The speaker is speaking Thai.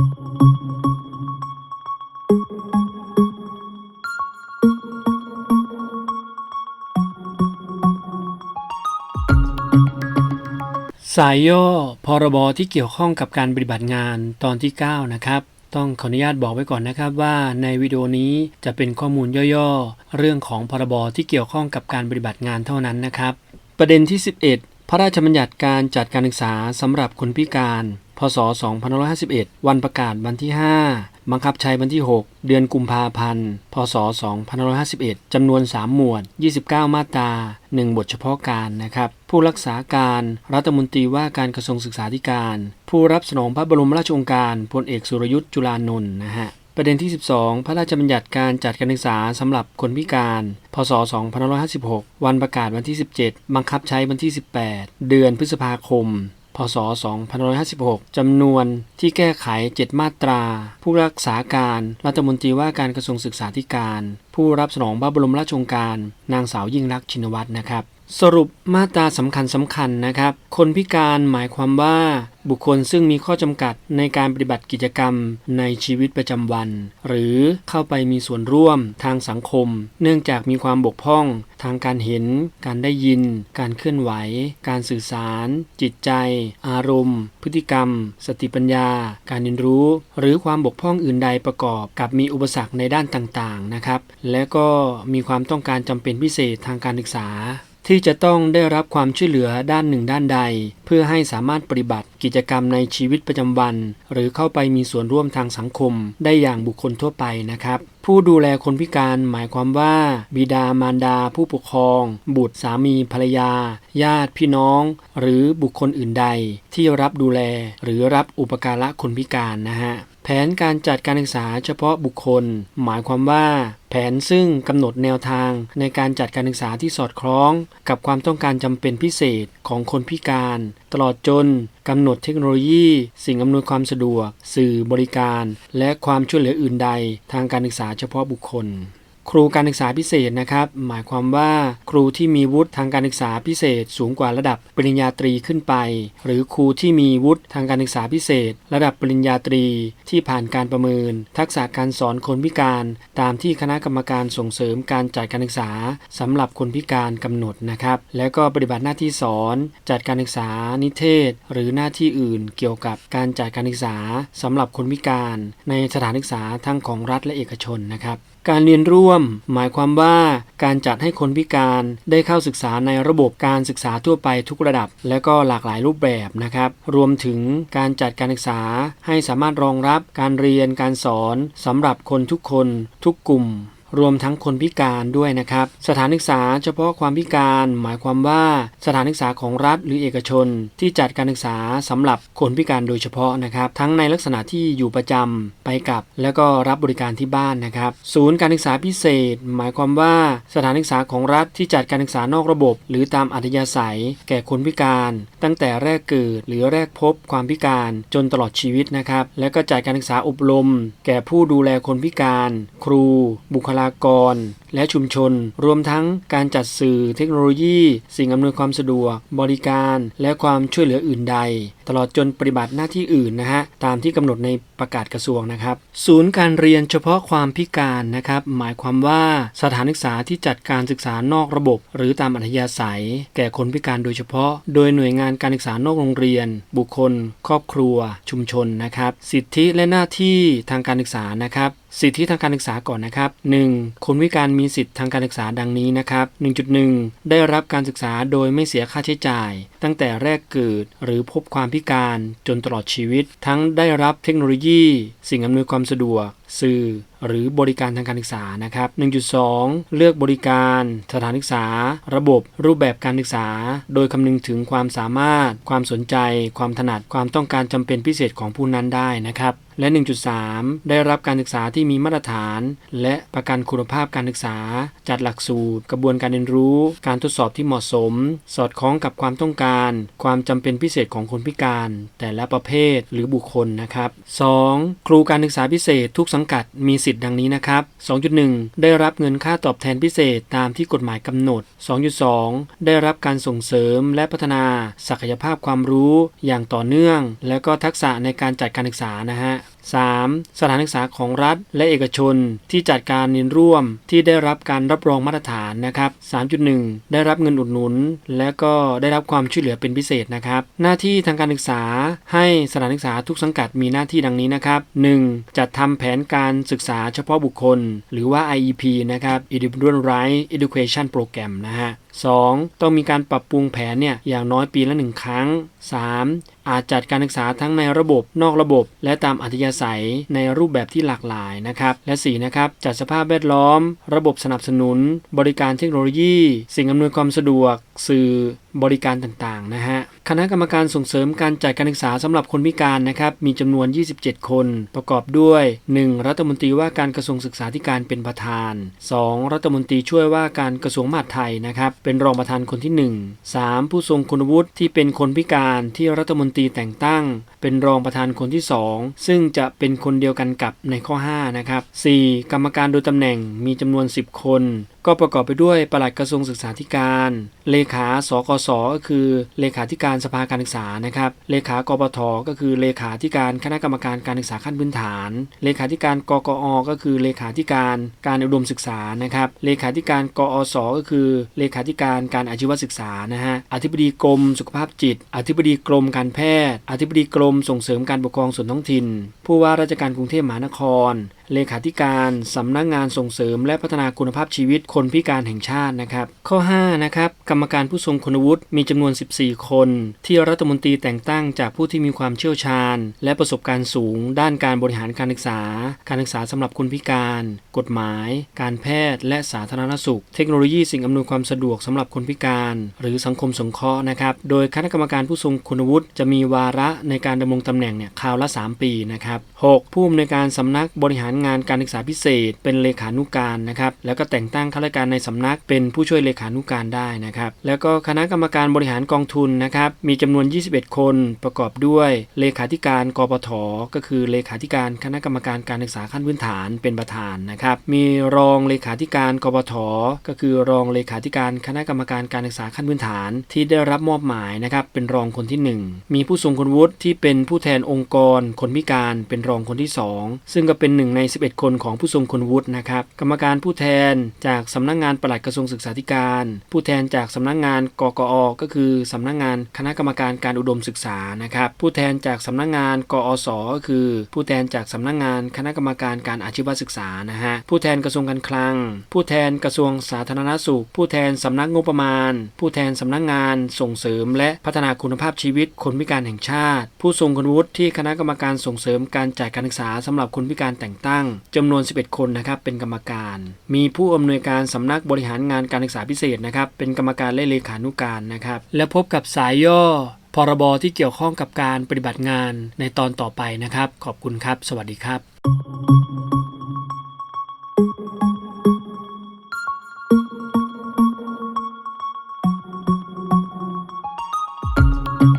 สายย่อพรบที่เกี่ยวข้องกับการปฏิบัติงานตอนที่ 9 นะครับ ต้องขออนุญาตบอกไว้ก่อนนะครับว่าในวิดีโอนี้จะเป็นข้อมูลย่อๆ เรื่องของพรบที่เกี่ยวข้องกับการปฏิบัติงานเท่านั้นนะครับ ประเด็นที่ 11 พระราชบัญญัติการจัดการศึกษาสำหรับคนพิการ พศ 2551 วันประกาศวันที่ 5 บังคับใช้วันที่ 6 เดือนกุมภาพันธ์ พศ 2551 จำนวน 3 หมวด 29 มาตรา 1 บทเฉพาะการนะครับ ผู้รักษาการรัฐมนตรีว่าการกระทรวงศึกษาธิการ ผู้รับสนองพระบรมราชโองการพลเอกสุรยุทธ์จุลานนท์นะฮะประเด็นที่ 12 พระราชบัญญัติการจัดการศึกษาสำหรับคนพิการ พศ 2556 วันประกาศวันที่ 17 บังคับใช้วันที่ 18 เดือนพฤษภาคม พศ 2556 จำนวนที่แก้ไข 7 มาตรา ผู้รักษาการรัฐมนตรีว่าการกระทรวงศึกษาธิการ ผู้รับสนองพระบรมราชโองการ นางสาวยิ่งรักชินวัตรนะครับ สรุปมาตราสำคัญสำคัญนะครับ คนพิการหมายความว่า บุคคลซึ่งมีข้อจำกัดในการปฏิบัติกิจกรรมในชีวิตประจำวัน หรือเข้าไปมีส่วนร่วมทางสังคม เนื่องจากมีความบกพร่อง ทางการเห็น การได้ยิน การเคลื่อนไหว การสื่อสาร จิตใจ อารมณ์ พฤติกรรม สติปัญญา การเรียนรู้ หรือความบกพร่องอื่นใดประกอบ กับมีอุปสรรคในด้านต่างๆนะครับ และก็มีความต้องการจำเป็นพิเศษทางการศึกษา ที่จะต้องได้รับความช่วยเหลือด้านหนึ่งด้านใด เพื่อให้สามารถปฏิบัติกิจกรรมในชีวิตประจำวัน หรือเข้าไปมีส่วนร่วมทางสังคม ได้อย่างบุคคลทั่วไปนะครับผู้ดูแลคนพิการหมายความว่า บิดามารดา ผู้ปกครอง บุตรสามีภรรยา ญาติพี่น้อง หรือบุคคลอื่นใด ที่รับดูแลหรือรับอุปการะคนพิการนะฮะ ผนการจัดการศึกษาเฉพาะบุคคล หมายความว่า แผนซึ่งกำหนดแนวทางในการจัดการศึกษาที่สอดคล้อง กับความต้องการจำเป็นพิเศษของคนพิการ ตลอดจนกำหนดเทคโนโลยี สิ่งอำนวยความสะดวก สื่อบริการ และความช่วยเหลืออื่นใด ทางการศึกษาเฉพาะบุคคล ครูการศึกษาพิเศษนะครับ หมายความว่าครูที่มีวุฒิทางการศึกษาพิเศษ สูงกว่าระดับปริญญาตรีขึ้นไป หรือครูที่มีวุฒิทางการศึกษาพิเศษ ระดับปริญญาตรีที่ผ่านการประเมิน ทักษะการสอนคนพิการ ตามที่คณะกรรมการส่งเสริมการจัดการศึกษาสำหรับคนพิการกำหนดนะครับ แล้วก็ปฏิบัติหน้าที่สอน จัดการศึกษานิเทศ หรือหน้าที่อื่น เกี่ยวกับการจัดการศึกษาสำหรับคนพิการ ในสถานศึกษาทั้งของรัฐและเอกชนนะครับการเรียนร่วม หมายความว่าการจัดให้คนพิการได้เข้าศึกษาในระบบการศึกษาทั่วไปทุกระดับ และก็หลากหลายรูปแบบนะครับ รวมถึงการจัดการศึกษาให้สามารถรองรับการเรียนการสอนสำหรับคนทุกคนทุกกลุ่ม รวมทั้งคนพิการด้วยนะครับ สถานศึกษาเฉพาะความพิการ หมายความว่าสถานศึกษาของรัฐหรือเอกชน ที่จัดการศึกษาสำหรับคนพิการโดยเฉพาะนะครับ ทั้งในลักษณะที่อยู่ประจำไปกับ แล้วก็รับบริการที่บ้านนะครับ ศูนย์การศึกษาพิเศษ หมายความว่าสถานศึกษาของรัฐที่จัดการศึกษานอกระบบ หรือตามอัธยาศัย แก่คนพิการ ตั้งแต่แรกเกิดหรือแรกพบความพิการจนตลอดชีวิตนะครับ และก็จัดการศึกษาอบรม แก่ผู้ดูแลคนพิการ ครู บุคลากร และชุมชน รวมทั้งการจัดสื่อเทคโนโลยี สิ่งอำนวยความสะดวก บริการ และความช่วยเหลืออื่นใด ตลอดจนปฏิบัติหน้าที่อื่นนะฮะตามที่กำหนดในประกาศกระทรวงนะครับ ศูนย์การเรียนเฉพาะความพิการนะครับ หมายความว่าสถานศึกษาที่จัดการศึกษานอกระบบ หรือตามอัธยาศัย แก่คนพิการโดยเฉพาะ โดยหน่วยงานการศึกษานอกโรงเรียน บุคคล ครอบครัว ชุมชนนะครับ สิทธิและหน้าที่ทางการศึกษานะครับ สิทธิทางการศึกษาก่อนนะครับ 1. คนพิการมีสิทธิทางการศึกษาดังนี้นะครับ 1.1 ได้รับการศึกษาโดยไม่เสียค่าใช้จ่าย ตั้งแต่แรกเกิดหรือพบความพิการจนตลอดชีวิต ทั้งได้รับเทคโนโลยี สิ่งอำนวยความสะดวก สื่อหรือบริการทางการศึกษานะครับ 1.2 เลือกบริการสถานศึกษา ระบบรูปแบบการศึกษา โดยคำนึงถึงความสามารถ ความสนใจ ความถนัดความต้องการจำเป็นพิเศษของผู้นั้นได้นะครับ และ 1.3 ได้รับการศึกษาที่มีมาตรฐาน และประกันคุณภาพการศึกษา จัดหลักสูตร กระบวนการเรียนรู้ การทดสอบที่เหมาะสม สอดคล้องกับความต้องการ ความจำเป็นพิเศษของคนพิการ แต่ละประเภทหรือบุคคลนะครับ 2. ครูการศึกษาพิเศษทุกสังกัดมีสิทธิ์ดังนี้นะครับ 2.1 ได้รับเงินค่าตอบแทนพิเศษตามที่กฎหมายกำหนด 2.2 ได้รับการส่งเสริมและพัฒนา ศักยภาพความรู้อย่างต่อเนื่อง และก็ทักษะในการจัดการศึกษานะฮะ 3. สถานศึกษาของรัฐและเอกชนที่จัดการเรียนร่วมที่ได้รับการรับรองมาตรฐานนะครับ 3.1 ได้รับเงินอุดหนุน และก็ได้รับความช่วยเหลือเป็นพิเศษนะครับ หน้าที่ทางการศึกษาให้สถานศึกษาทุกสังกัดมีหน้าที่ดังนี้นะครับ 1. จัดทำแผนการศึกษาเฉพาะบุคคล หรือว่า IEP นะครับ Individual Right Education Program นะฮะ 2. ต้องมีการปรับปรุงแผนเนี่ยอย่างน้อยปีละหนึ่งครั้ง 3. อาจจัดการศึกษาทั้งในระบบนอกระบบ และตามอัธยาศัยในรูปแบบที่หลากหลายนะครับ และ 4. นะครับ จัดสภาพแวดล้อม ระบบสนับสนุน บริการเทคโนโลยี สิ่งอำนวยความสะดวก สื่อบริการต่างๆนะฮะคณะกรรมการส่งเสริมการจัดการศึกษาสำหรับคนพิการนะครับมีจำนวน 27 คน ประกอบด้วย 1. รัฐมนตรีว่าการกระทรวงศึกษาธิการเป็นประธาน 2. รัฐมนตรีช่วยว่าการกระทรวงมหาดไทยนะครับเป็นรองประธานคนที่ 1 3. ผู้ทรงคุณวุฒิที่เป็นคนพิการที่รัฐมนตรีแต่งตั้งเป็นรองประธานคนที่ 2 ซึ่งจะเป็นคนเดียวกันกับในข้อ5นะครับ 4. กรรมการโดยตำแหน่งมีจำนวน 10 คน ก็ประกอบไปด้วยปลัดกระทรวงศึกษาธิการ เลขาสกสก็คือ เลขาธิการสภาการศึกษานะครับเลขากปทก็คือเลขาธิการคณะกรรมการการศึกษาขั้นพื้นฐาน เลขาธิการกกอก็คือเลขาธิการการอุดมศึกษานะครับเลขาธิการกอสก็คือเลขาธิการการอาชีวศึกษานะฮะอธิบดีกรมสุขภาพจิต อธิบดีกรมการแพทย์ อธิบดีกรมมส่งเสริมการปกครองส่วนท้องถิ่น ผู้ว่าราชการกรุงเทพมหานคร เลขาธิการสำนักงงานส่งเสริม และพัฒนาคุณภาพชีวิตคนพิการแห่งชาตินะครับ ข้อ5นะครับกรรมการผู้ทรงคุณวุฒิมีจำนวน 14 คน ที่รัฐมนตรีแต่งตั้งจากผู้ที่มีความเชี่ยวชาญ และประสบการณ์สูง ด้านการบริหารการศึกษา การศึกษาสำหรับคนพิการ กฎหมาย การแพทย์ และสาธารณสุข เทคโนโลยีสิ่งอำนวยความสะดวกสำหรับคนพิการ หรือสังคมสงเคราะห์นะครับโดยคณะกรรมการผู้ทรงคุณวุฒิจะมีวาระในการดำรงตำแหน่งเนี่ยคราวละ 3 ปีนะครับ 6. ผู้อำนวยการสำนักบริหารงานการศึกษาพิเศษ เป็นเลขานุการนะครับแล้วก็แต่งตั้งข้าราชการในสำนักเป็นผู้ช่วยเลขานุการได้นะครับแล้วก็คณะกรรมการบริหารกองทุนนะครับมีจำนวน 21 คนประกอบด้วยเลขาธิการกปทก็คือเลขาธิการคณะกรรมการการศึกษาขั้นพื้นฐานเป็นประธานนะครับมีรองเลขาธิการกปทก็คือรองเลขาธิการคณะกรรมการการศึกษาขั้นพื้นฐาน ที่ได้รับมอบหมายนะครับเป็นรองคนที่ 1 มีผู้ทรงคุณวุฒิที่เป็นผู้แทนองค์กร คนพิการเป็นรองคนที่ 2 ซึ่งก็เป็นหนึ่งใน11 คนของผู้ทรงคุณวุฒินะครับ กรรมการผู้แทนจากสำนักงงานปลัดกระทรวงศึกษาธิการ ผู้แทนจากสำนักงงานกกอ ก็คือสำนักงานคณะกรรมการการอุดมศึกษานะครับ ผู้แทนจากสำนักงานกอสก็คือ ผู้แทนจากสำนักงานคณะกรรมการการอาชีวศึกษานะฮะผู้แทนกระทรวงการคลัง ผู้แทนกระทรวงสาธารณสุข ผู้แทนสำนักงบประมาณ ผู้แทนสำนักงานส่งเสริม และพัฒนาคุณภาพชีวิตคนพิการแห่งชาติ ผู้ทรงคุณวุฒิที่คณะกรรมการส่งเสริมการจ่ายการศึกษาสำหรับคนพิการแต่งตั้งจำนวน 11 คนนะครับเป็นกรรมการ มีผู้อำนวยการสำนักบริหารงานการศึกษาพิเศษนะครับเป็นกรรมการและเลขานุการนะครับและพบกับสายย่อพรบที่เกี่ยวข้องกับการปฏิบัติงานในตอนต่อไปนะครับ ขอบคุณครับ สวัสดีครับ